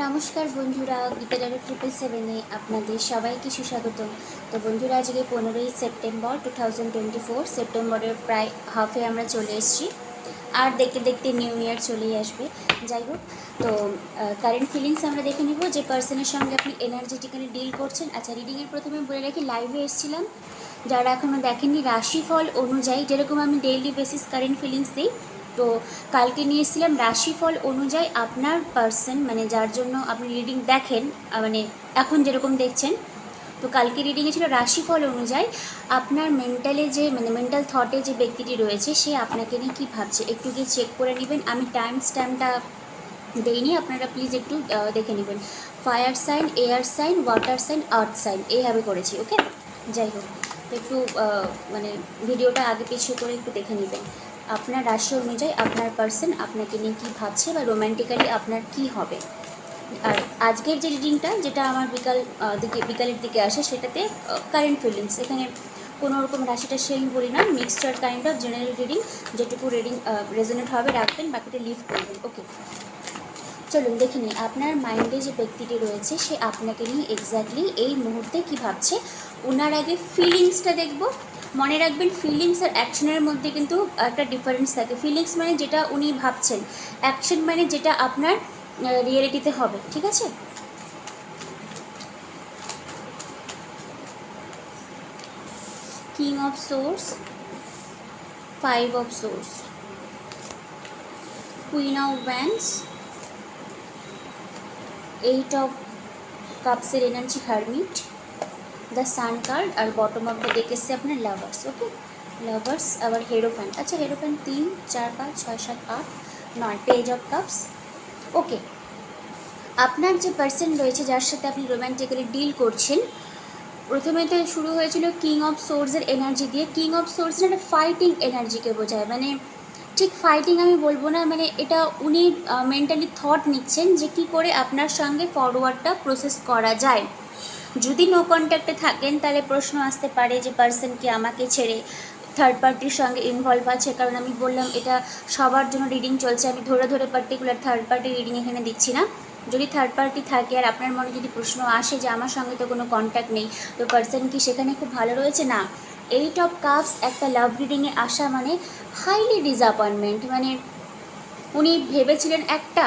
নমস্কার বন্ধুরা গীতাডারো ট্রিপল সেভেনে আপনাদের সবাইকে সুস্বাগত। তো বন্ধুরা, আজকে পনেরোই September two thousand twenty four সেপ্টেম্বরের প্রায় হাফে আমরা চলে এসেছি। আর দেখতে দেখতে নিউ ইয়ার চলেই আসবে। যাই হোক, তো কারেন্ট ফিলিংস আমরা দেখে নিব যে পার্সনের সঙ্গে আপনি এনার্জেটিক্যালি ডিল করছেন। আচ্ছা রিডিংয়ের প্রথমে বলে রাখি লাইভে এসেছিলাম। যারা এখনও দেখেননি, রাশিফল অনুযায়ী যেরকম আমি ডেইলি বেসিস কারেন্ট ফিলিংস দিই তো কালকে নিয়ে এসেছিলাম রাশিফল অনুযায়ী আপনার পার্সন মানে যার জন্য আপনি রিডিং দেখেন মানে এখন যেরকম দেখছেন, তো কালকে রিডিংয়ে ছিল রাশিফল অনুযায়ী আপনার মেন্টালে যে মানে মেন্টাল থটে যে ব্যক্তিটি রয়েছে, সে আপনাকে নিয়ে কী ভাবছে? একটু গিয়ে চেক করে নেবেন। আমি টাইম স্ট্যাম্পটা দেইনি, আপনারা প্লিজ একটু দেখে নেবেন। Fire sign air sign water sign earth sign এইভাবে করেছি ওকে যাই হোক একটু মানে ভিডিওটা আগে পিছিয়ে করে একটু দেখে নেবেন। আপনার রাশি অনুযায়ী আপনার পার্সন আপনাকে নিয়ে কী ভাবছে বা রোম্যান্টিক্যালি আপনার কি হবে? আর আজকের যে রিডিংটা যেটা আমার বিকাল দিকে, বিকালের দিকে আসে, সেটাতে কারেন্ট ফিলিংস এখানে কোনো রকম রাশিটা সেই বলি না mixture kind of general reading যেটুকু রিডিং রেজনেট হবে, রাখবেন, বাকিটা লিভ করবেন। ওকে চলুন, দেখে নিই। আপনার মাইন্ডে যে ব্যক্তিটি রয়েছে, সে আপনাকে নিয়ে এক্স্যাক্টলি এই মুহূর্তে কি ভাবছে? ওনার আগে ফিলিংসটা দেখব মনে রাখবেন ফিলিংস আর অ্যাকশনের মধ্যে কিন্তু একটা ডিফারেন্স থাকে। ফিলিংস মানে যেটা উনি ভাবছেন অ্যাকশন মানে যেটা আপনার রিয়েলিটিতে হবে, ঠিক আছে? King of swords five of swords queen of wands eight of কাপসের energy hermit the sun card R bottom of the deck এসছে আপনার লাভার্স ওকে লাভার্স আবার হেরোফ্যান আচ্ছা হেরোফ্যান তিন, চার, পাঁচ, ছয়, সাত, আট, নয় পেজ অফ কাপস ওকে আপনার যে পার্সন রয়েছে, যার সাথে আপনি রোম্যান্টিক্যালি ডিল করছেন, প্রথমে তো শুরু হয়েছিল কিং অফ সোর্সের এনার্জি দিয়ে। কিং অফ সোর্স একটা ফাইটিং এনার্জিকে বোঝায়। মানে ঠিক ফাইটিং আমি বলব না মানে এটা উনি মেন্টালি থট নিচ্ছেন যে কি করে আপনার সঙ্গে ফরওয়ার্ডটা প্রসেস করা যায়। যদি নো কন্ট্যাক্টে থাকেন, তাহলে প্রশ্ন আসতে পারে যে পার্সন কি আমাকে ছেড়ে থার্ড পার্টির সঙ্গে ইনভলভ আছে। কারণ আমি বললাম, এটা সবার জন্য রিডিং চলছে। আমি ধরে ধরে পার্টিকুলার থার্ড পার্টি রিডিং এখানে দিচ্ছি না। যদি থার্ড পার্টি থাকে আর আপনার মনে যদি প্রশ্ন আসে যে আমার সঙ্গে তো কোনো কন্ট্যাক্ট নেই, তো পার্সন কি সেখানে খুব ভালো রয়েছে? না। এইট অফ কাপস একটা লাভ রিডিংয়ে আসা মানে হাইলি ডিসঅ্যাপয়েন্টমেন্ট মানে উনি ভেবেছিলেন একটা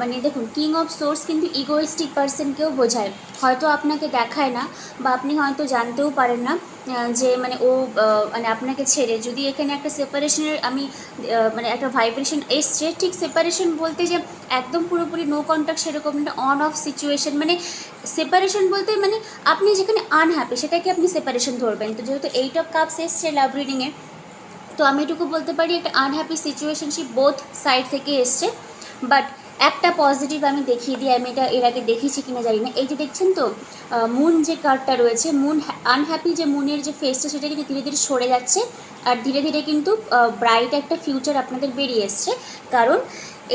মানে দেখুন কিং অফ সোর্স কিন্তু ইগোয়েস্টিক পার্সনকেও বোঝায়। হয়তো আপনাকে দেখায় না বা আপনি হয়তো জানতেও পারেন না যে মানে ও মানে আপনাকে ছেড়ে। যদি এখানে একটা সেপারেশনের আমি মানে একটা ভাইব্রেশন এসছে, ঠিক সেপারেশন বলতে যে একদম পুরোপুরি নো কন্ট্যাক্ট সেরকম একটা অন অফ সিচুয়েশন মানে সেপারেশন বলতে মানে আপনি যেখানে আনহ্যাপি সেটাকে আপনি সেপারেশন ধরবেন। তো যেহেতু এইট অফ কাপস এসছে লাভ রিডিংয়ে তো আমি এটুকু বলতে পারি, একটা আনহ্যাপি সিচুয়েশনশিপ বোথ সাইড থেকে এসছে। বাট একটা পজিটিভ আমি দেখিয়ে দিই, আমি এটা এর আগে দেখিয়েছি কিনা জানি না। এই যে দেখছেন তো মুন যে কার্ডটা রয়েছে মুন আনহ্যাপি যে মুনের যে ফেসটা সেটা কিন্তু ধীরে ধীরে সরে যাচ্ছে আর ধীরে ধীরে কিন্তু ব্রাইট একটা ফিউচার আপনাদের বেরিয়ে এসছে। কারণ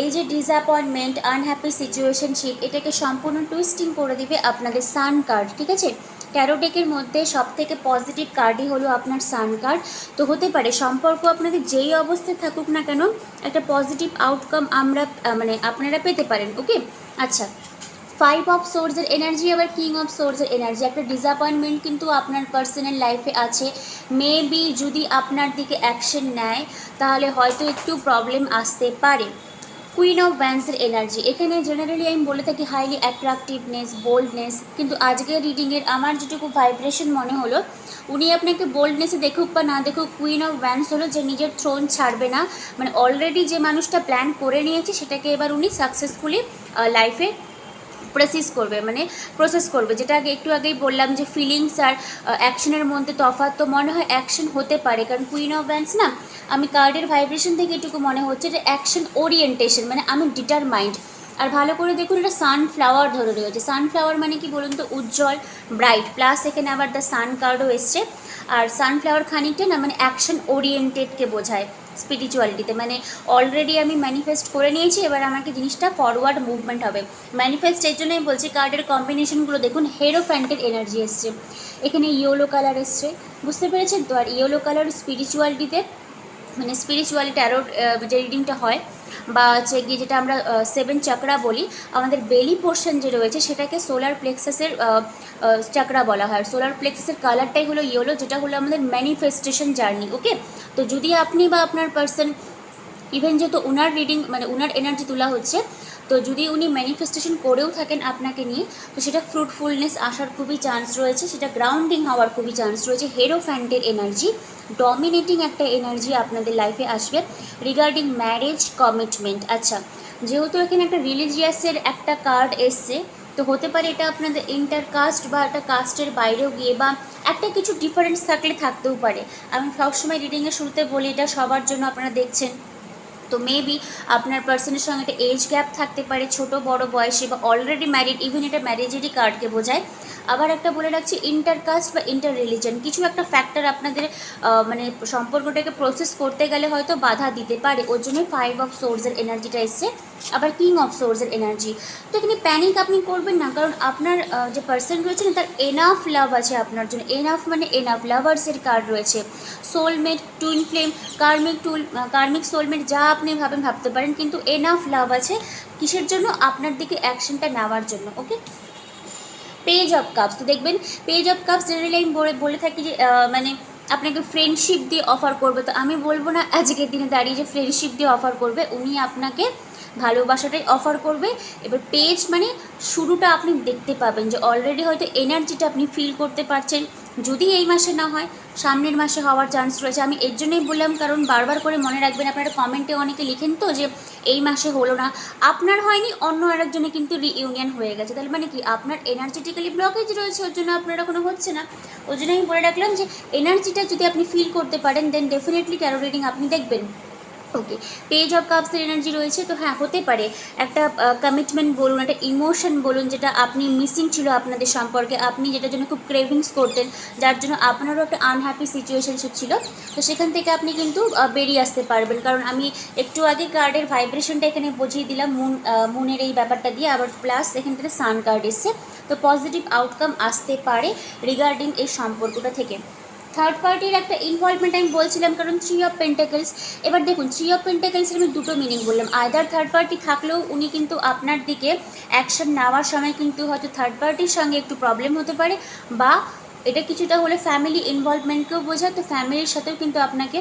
এই যে ডিসঅ্যাপয়েন্টমেন্ট আনহ্যাপি সিচুয়েশনশিপ এটাকে সম্পূর্ণ টুইস্টিং করে দিবে আপনাদের সান কার্ড ঠিক আছে? ট্যারোটেকের মধ্যে সব থেকে পজিটিভ কার্ডই হলো আপনার সান কার্ড তো হতে পারে সম্পর্ক আপনাদের যেই অবস্থায় থাকুক না কেন, একটা পজিটিভ আউটকাম আমরা মানে আপনারা পেতে পারেন ওকে আচ্ছা ফাইভ অফ সোর্সের এনার্জি আবার কিং অফ সোর্সের এনার্জি একটা ডিসঅ্যাপয়েন্টমেন্ট কিন্তু আপনার পার্সোনাল লাইফে আছে। মেবি যদি আপনার দিকে অ্যাকশন নেয়, তাহলে হয়তো একটু প্রবলেম আসতে পারে। কুইন অফ ব্যান্সের এনার্জি এখানে জেনারেলি আমি বলে থাকি হাইলি অ্যাট্রাকটিভনেস বোল্ডনেস কিন্তু আজকের রিডিংয়ের আমার যেটুকু ভাইব্রেশন মনে হলো, উনি আপনাকে বোল্ডনেসে দেখুক বা না দেখুক কুইন অফ ব্যান্স হলো যে নিজের থ্রোন ছাড়বে না। মানে অলরেডি যে মানুষটা প্ল্যান করে নিয়েছে, সেটাকে এবার উনি সাকসেসফুলি লাইফে প্রসেস করবে মানে প্রসেস করবে। যেটা আগে একটু আগেই বললাম যে ফিলিংস আর অ্যাকশনের মধ্যে তফাৎ তো মনে হয় অ্যাকশন হতে পারে। কারণ কুইন অফ ব্যান্স না, আমি কার্ডের ভাইব্রেশন থেকে এটুকু মনে হচ্ছে যে অ্যাকশন ওরিয়েন্টেশন মানে আমি ডিটারমাইন্ড আর ভালো করে দেখুন, এটা সানফ্লাওয়ার ধরে রয়েছে। সানফ্লাওয়ার মানে কি বলুন তো? উজ্জ্বল ব্রাইট প্লাস এখানে আবার দ্য সান কার্ডও এসছে। আর সানফ্লাওয়ার খানিকটা না মানে অ্যাকশন ওরিয়েন্টেডকে বোঝায় স্পিরিচুয়ালিটিতে মানে অলরেডি আমি ম্যানিফেস্ট করে নিয়েছি, এবার আমাকে জিনিসটা ফরওয়ার্ড মুভমেন্ট হবে। ম্যানিফেস্ট এর জন্যই বলছি কার্ডের কম্বিনেশনগুলো দেখুন হেরো ফ্যান্টের এনার্জি এসছে। এখানে ইয়েলো কালার এসছে। বুঝতে পেরেছেন তো? আর ইয়েলো কালার স্পিরিচুয়ালিটিতে মানে স্পিরিচুয়ালি ট্যারোট যে রিডিংটা হয় বা হচ্ছে গিয়ে যেটা আমরা সেভেন চাকরা বলি, আমাদের বেলি পোর্শন যে রয়েছে সেটাকে সোলার প্লেক্সাসের চাকরা বলা হয়। সোলার প্লেক্সাসের কালারটাই হলো ইয়েলো যেটা হলো আমাদের ম্যানিফেস্টেশন জার্নি ওকে তো যদি আপনি বা আপনার পার্সন ইভেন যেহেতু ওনার রিডিং মানে ওনার এনার্জি তোলা হচ্ছে তো যদি উনি ম্যানিফেস্টেশন করেও থাকেন আপনাকে নিয়ে, তো সেটা ফ্রুটফুলনেস আসার খুবই চান্স রয়েছে, সেটা গ্রাউন্ডিং হওয়ার খুবই চান্স রয়েছে। হেরো ফ্যান্টের এনার্জি ডমিনেটিং একটা এনার্জি আপনাদের লাইফে আসবে রিগার্ডিং ম্যারেজ কমিটমেন্ট আচ্ছা যেহেতু এখানে একটা রিলিজিয়াসের একটা কার্ড এসছে, তো হতে পারে এটা আপনাদের ইন্টার কাস্ট বা একটা কাস্টের বাইরেও গিয়ে বা একটা কিছু ডিফারেন্স থাকলে থাকতেও পারে। আমি সবসময় রিডিংয়ের শুরুতে বলি, এটা সবার জন্য আপনারা দেখছেন। তো মেবি আপনার পার্সনের সঙ্গে একটা এজ গ্যাপ থাকতে পারে, ছোট, বড় বয়সে বা অলরেডি ম্যারিড ইভেন এটা ম্যারেজেরই কার্ডকে বোঝায়। আবার একটা বলে রাখছি ইন্টার কাস্ট বা ইন্টার রিলিজন কিছু একটা ফ্যাক্টর আপনাদের মানে সম্পর্কটাকে প্রসেস করতে গেলে হয়তো বাধা দিতে পারে। ওর জন্য ফাইভ অফ সোর্সের এনার্জিটা এসছে। আবার কিং অফ সোর্সের এনার্জি তো এখানে প্যানিক আপনি করবেন না, কারণ আপনার যে পার্সন রয়েছে না, তার এনাফ লাভ আছে আপনার জন্য। এনাফ মানে এনাফ লাভার্সের কার্ড রয়েছে। সোলমেট টুইন ফ্লেম কার্মিক টুল কার্মিক সোলমেট যা আপনি ভাবেন, ভাবতে পারেন, কিন্তু এনাফ লাভ আছে কিসের জন্য? আপনার দিকে অ্যাকশনটা নেওয়ার জন্য ওকে পেজ অফ কাপস তো দেখবেন পেজ অফ কাপস জেনারেলি আমি বলে বলে থাকি যে মানে আপনাকে ফ্রেন্ডশিপ দিয়ে অফার করবে। তো আমি বলব না, আজকের দিনে দাঁড়িয়ে যে ফ্রেন্ডশিপ দিয়ে অফার করবে, উনি আপনাকে ভালোবাসাটাই অফার করবে। এবার পেজ মানে শুরুটা আপনি দেখতে পাবেন যে অলরেডি হয়তো এনার্জিটা আপনি ফিল করতে পারছেন। যদি এই মাসে না হয়, সামনের মাসে হওয়ার চান্স রয়েছে। আমি এর জন্যই বললাম, কারণ বারবার করে মনে রাখবেন, আপনারা কমেন্টে অনেকে লিখেন তো যে এই মাসে হলো না। আপনার হয়নি, অন্য আরেকজনে কিন্তু রিইউনিয়ন হয়ে গেছে। তাহলে মানে কি? আপনার এনার্জেটিক্যালি ব্লকেজ রয়েছে, ওর জন্য আপনারা কোনো হচ্ছে না। ওই জন্য আমি বলে রাখলাম যে এনার্জিটা যদি আপনি ফিল করতে পারেন দেন ডেফিনেটলি ট্যারো রিডিং আপনি দেখবেন। ওকে পেজ অফ কাপসের এনার্জি রয়েছে, তো হ্যাঁ হতে পারে। একটা কমিটমেন্ট বলুন, একটা ইমোশন বলুন, যেটা আপনি মিসিং ছিল আপনাদের সম্পর্কে, আপনি যেটার জন্য খুব ক্রেভিংস করতেন, যার জন্য আপনারও একটা আনহ্যাপি সিচুয়েশনশিপ ছিল, তো সেখান থেকে আপনি কিন্তু বেরিয়ে আসতে পারবেন। কারণ আমি একটু আগে কার্ডের ভাইব্রেশনটা এখানে বুঝিয়ে দিলাম মুন মুনের এই ব্যাপারটা দিয়ে, আবার প্লাস এখান থেকে সান কার্ড এসছে, তো পজিটিভ আউটকাম আসতে পারে রিগার্ডিং এই সম্পর্কটা থেকে। থার্ড পার্টির একটা ইনভলভমেন্ট আমি বলছিলাম, কারণ থ্রি অফ পেন্টেকলস এবার দেখুন থ্রি অফ পেন্টেকলসের আমি দুটো মিনিং বললাম। আদার থার্ড পার্টি থাকলেও উনি কিন্তু আপনার দিকে অ্যাকশন নেওয়ার সময় কিন্তু হয়তো থার্ড পার্টির সঙ্গে একটু প্রবলেম হতে পারে, বা এটা কিছুটা হলে ফ্যামিলি ইনভলভমেন্টকেও বোঝায়, তো ফ্যামিলির সাথেও কিন্তু আপনাকে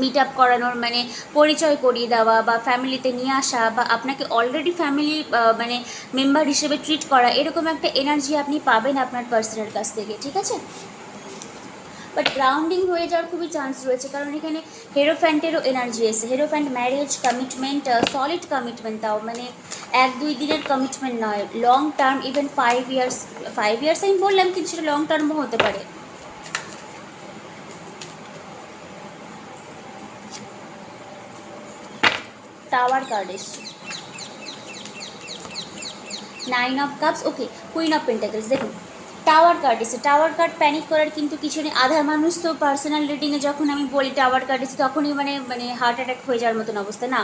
মিট আপ করানোর মানে পরিচয় করিয়ে দেওয়া, বা ফ্যামিলিতে নিয়ে আসা, বা আপনাকে অলরেডি ফ্যামিলি মানে মেম্বার হিসেবে ট্রিট করা, এরকম একটা এনার্জি আপনি পাবেন আপনার পার্সনের কাছ থেকে, ঠিক আছে? বাট গ্রাউন্ডিং হয়ে যাওয়ার খুবই চান্স রয়েছে। কারণ এখানে হেরোফ্যান্টেরও এনার্জি এসে hierophant marriage commitment solid commitment তাও। মানে এক, দুই দিনের কমিটমেন্ট নয়। Long term even five years five years আমি বললাম কিন্তু সেটা লং টার্মও হতে পারে। টাওয়ার কার্ড এসছে। Nine of cups okay queen of pentacles দেখুন। টাওয়ার কার্ড এসে টাওয়ার কার্ড প্যানিক করার কিন্তু কিছু নেই আধা মানুষ তো পার্সোনাল রিডিংয়ে যখন আমি বলি টাওয়ার কার্ড এসে তখনই মানে মানে হার্ট অ্যাটাক হয়ে যাওয়ার মতন অবস্থা, না?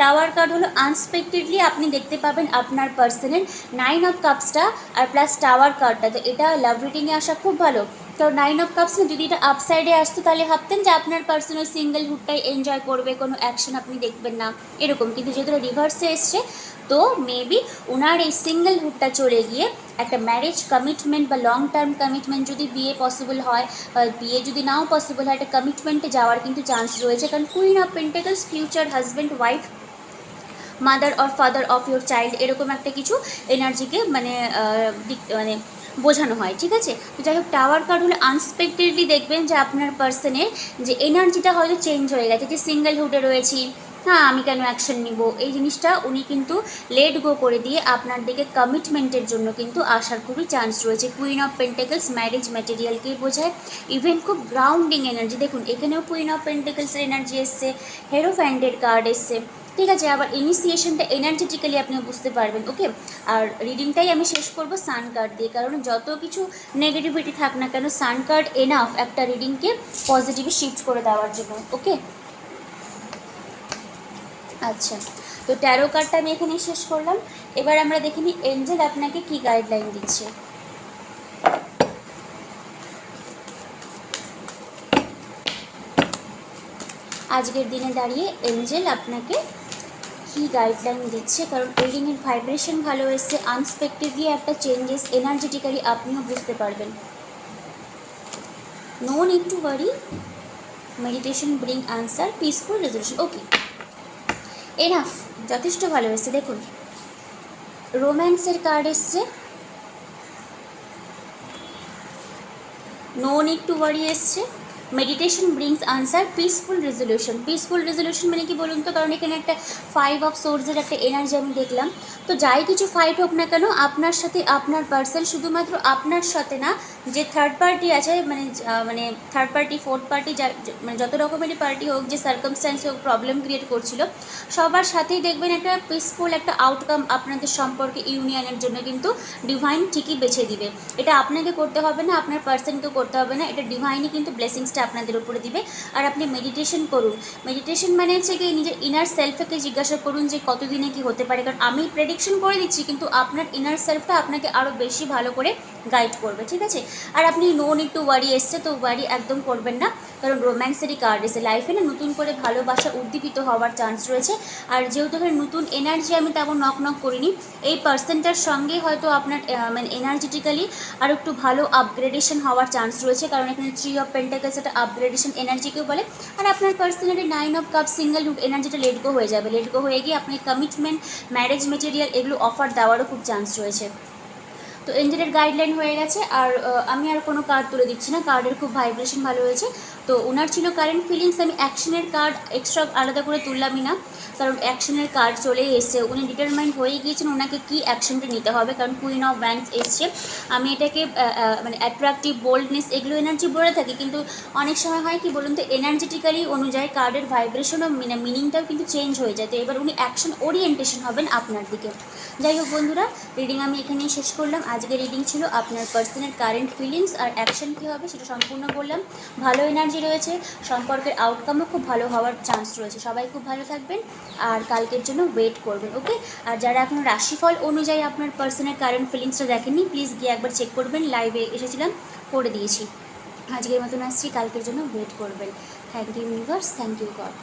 টাওয়ার কার্ড হলো আনএক্সপেক্টেডলি আপনি দেখতে পাবেন আপনার পার্সনের নাইন অফ কাপসটা আর প্লাস টাওয়ার কার্ডটা তো এটা লাভ রেটিংয়ে আসা খুব ভালো। কারণ নাইন অফ কাপস না যদি এটা আপসাইডে আসতো তাহলে ভাবতেন যে আপনার পার্সোনাল সিঙ্গেল হুডটাই এনজয় করবে, কোনো অ্যাকশন আপনি দেখবেন না, এরকম। কিন্তু যেহেতু রিভার্সে এসছে, তো মেবি ওনার এই সিঙ্গেল হুডটা চলে গিয়ে একটা ম্যারেজ কমিটমেন্ট বা লং টার্ম কমিটমেন্ট যদি বিয়ে পসিবল হয় বিয়ে যদি নাও পসিবল হয়, একটা কমিটমেন্টে যাওয়ার কিন্তু চান্স রয়েছে। কারণ queen of pentacles future husband wife mother or father of your child এরকম একটা কিছু এনার্জিকে মানে মানে বোঝানো হয়, ঠিক আছে? তো যাই হোক টাওয়ার কার্ড হলে আনএক্সপেক্টেডলি দেখবেন যে আপনার পার্সনের যে এনার্জিটা হয়তো চেঞ্জ হয়ে গেছে, যে সিঙ্গেল হুডে রয়েছি হ্যাঁ আমি কেন অ্যাকশন নিব? এই জিনিসটা উনি কিন্তু লেট গো করে দিয়ে আপনার দিকে কমিটমেন্টের জন্য কিন্তু আসার খুবই চান্স রয়েছে। কুইন অফ পেন্টেকলস ম্যারেজ ম্যাটেরিয়ালকেই বোঝায়। ইভেন খুব গ্রাউন্ডিং এনার্জি দেখুন, এখানেও কুইন অফ পেন্টেকলসের এনার্জি এসছে হেরোফ্যান্ডের কার্ড এসছে। ঠিক আছে, আবার ইনিশিয়েশনটা এনার্জেটিক্যালি আপনি বুঝতে পারবেন ওকে আর রিডিংটাই আমি শেষ করব সান কার্ড দিয়ে, কারণ যত কিছু নেগেটিভিটি থাক না কেন সান কার্ড এনাফ একটা রিডিংকে পজিটিভে শিফট করে দেওয়ার জন্য ওকে আচ্ছা তো ট্যারো কার্ডটা আমি এখানে শেষ করলাম। এবার আমরা দেখে নিই এঞ্জেল আপনাকে কি গাইডলাইন দিচ্ছে। আজকের দিনে দাঁড়িয়ে এঞ্জেল আপনাকে কী গাইডলাইন দিচ্ছে? কারণ রিডিংয়ের ভাইব্রেশন ভালো এসছে আনস্পেক্টেডলি একটা চেঞ্জেস এনার্জেটিক্যালি আপনিও বুঝতে পারবেন। No need to worry meditation bring answer peaceful resolution okay enough যথেষ্ট ভালো এসছে দেখুন। রোম্যান্সের কার্ড এসছে। নো নিড টু ওয়ারি এসছে। Meditation brings answer peaceful resolution peaceful resolution মানে কি বলুন তো? কারণ এখানে একটা ফাইভ অফ সোর্সের একটা এনার্জি আমি দেখলাম। তো যাই কিছু ফাইট হোক না কেন, আপনার সাথে আপনার পার্সন শুধুমাত্র আপনার সাথে না যে থার্ড পার্টি আছে মানে মানে থার্ড পার্টি ফোর্থ পার্টি মানে যত রকমেরই পার্টি হোক, যে সার্কামস্ট্যান্স হোক প্রবলেম ক্রিয়েট করছিল, সবার সাথেই দেখবেন একটা পিসফুল একটা আউটকাম আপনাদের সম্পর্কে ইউনিয়নের জন্য কিন্তু ডিভাইন ঠিকই বেছে দিবে। এটা আপনাকে করতে হবে না, আপনার পার্সনকে করতে হবে না, এটা ডিভাইনই কিন্তু ব্লেসিংসটা আপনাদের উপরে দিবে। আর আপনি মেডিটেশন করুন। মেডিটেশন মানে হচ্ছে কি, নিজের ইনার সেলফকে জিজ্ঞাসা করুন যে কতদিনে কি হতে পারে। কারণ আমি প্রেডিকশন করে দিচ্ছি, কিন্তু আপনার ইনার সেলফটা আপনাকে আরও বেশি ভালো করে গাইড করবে, ঠিক আছে? আর আপনি নো নিড টু ওয়ারি এসছে তো ওয়ারি একদম করবেন না। কারণ রোম্যান্সেরই কার্ড এসে লাইফে না নতুন করে ভালোবাসা উদ্দীপিত হওয়ার চান্স রয়েছে। আর যেহেতু এখানে নতুন এনার্জি আমি তেমন নক নক করিনি, এই পার্সনটার সঙ্গে হয়তো আপনার মানে এনার্জেটিক্যালি আর একটু ভালো আপগ্রেডেশন হওয়ার চান্স রয়েছে। কারণ এখানে থ্রি অফ পেন্টাকেলস একটা আপগ্রেডেশন এনার্জিকেও বলে। আর আপনার personally nine of cup single এনার্জিটা লেট গো হয়ে যাবে। লেট গো হয়ে গিয়ে আপনি কমিটমেন্ট ম্যারেজ মেটেরিয়াল এগুলো অফার দেওয়ারও খুব চান্স রয়েছে। তো এঞ্জেলের গাইডলাইন হয়ে গেছে আর আমি আর কোনো কার্ড তুলে দিচ্ছি না। কার্ডের খুব ভাইব্রেশন ভালো হয়েছে। তো ওনার ছিল কারেন্ট ফিলিংস আমি অ্যাকশনের কার্ড এক্সট্রা আলাদা করে তুললামই না, কারণ অ্যাকশনের কার্ড চলেই এসছে। উনি ডিটারমাইন্ড হয়ে গিয়েছেন ওনাকে কী অ্যাকশনটা নিতে হবে, কারণ কুইন অফ ব্যাংকস এসছে। আমি এটাকে মানে অ্যাট্রাকটিভ বোল্ডনেস এগুলো এনার্জি বলে থাকি, কিন্তু অনেক সময় হয় কি বলুন তো এনার্জেটিক্যালি অনুযায়ী কার্ডের ভাইব্রেশনও মানে মিনিংটাও কিন্তু চেঞ্জ হয়ে যায়। তো এবার উনি অ্যাকশন ওরিয়েন্টেশন হবেন আপনার দিকে। যাই হোক বন্ধুরা রিডিং আমি এখানেই শেষ করলাম। আজকে রিডিং ছিল আপনার পার্সনের কারেন্ট ফিলিংস আর অ্যাকশন কী হবে সেটা সম্পূর্ণ বললাম। ভালো এনার্জি রয়েছে, সম্পর্কের আউটকামও খুব ভালো হওয়ার চান্স রয়েছে। সবাই খুব ভালো থাকবেন আর কালকের জন্য ওয়েট করবেন ওকে আর যারা এখন রাশিফল অনুযায়ী আপনার পার্সনের কারেন্ট ফিলিংসটা দেখেননি প্লিজ গিয়ে একবার চেক করবেন লাইভে এসেছিলাম, করে দিয়েছি। আজকের মতন আসছি, কালকের জন্য ওয়েট করবেন। Thank you universe thank you God